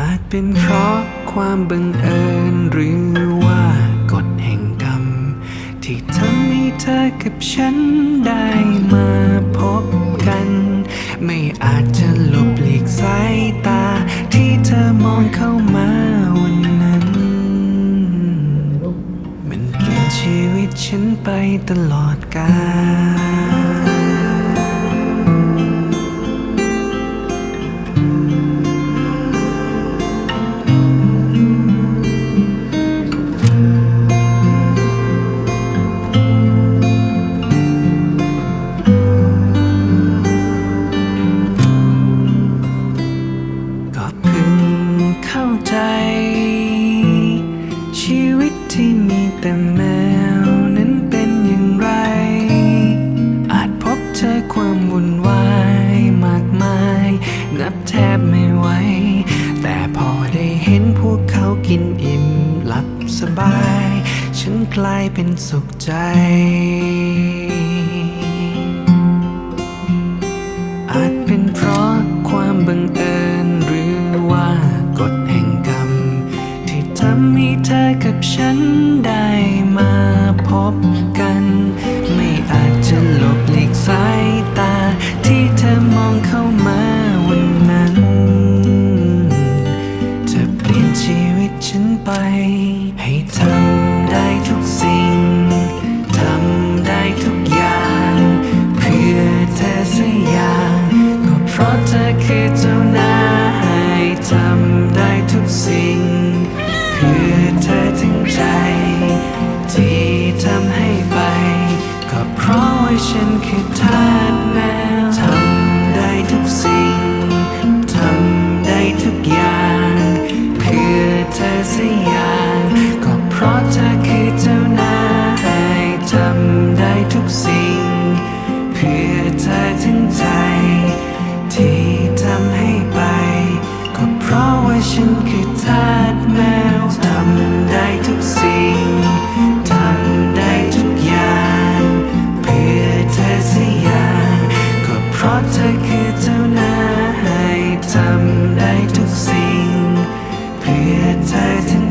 อาจเป็นเพราะความบังเอิญหรือว่ากฎแห่งกรรม ที่ทำให้เธอกับฉันได้มาพบกัน ไม่อาจจะหลบหลีกสายตา ที่เธอมองเข้ามาวันนั้น มันเปลี่ยนชีวิตฉันไปตลอดกาล ใจชีวิตที่มีแต่แมวนั้นเป็นอย่างไร อาจพบเจอความวุ่นวายมากมาย นับแทบไม่ไหว แต่พอได้เห็นพวกเขากินอิ่มหลับสบาย ฉันกลายเป็นสุขใจ อาจเป็นเพราะความบังเอิญ ฉันได้มาพบกัน ไม่อาจจะหลบหลีกสายตา ที่เธอมองเข้ามาวันนั้นจะเปลี่ยนชีวิตฉันไป ให้ทำได้ทุกสิ่ง ทำได้ทุกอย่าง เพื่อเธอสักอย่างก็เพราะเธอคือเจ้านาย ฉันคือทาสแมวทำได้ทุกสิ่ง ทำได้ทุกอย่าง เพื่อเธอสักอย่าง ก็เพราะเธอคือเจ้านายทำได้ทุกสิ่ง เพื่อเธอถึงใจ ที่ทำให้ไป ก็เพราะว่าฉันคือ 在天。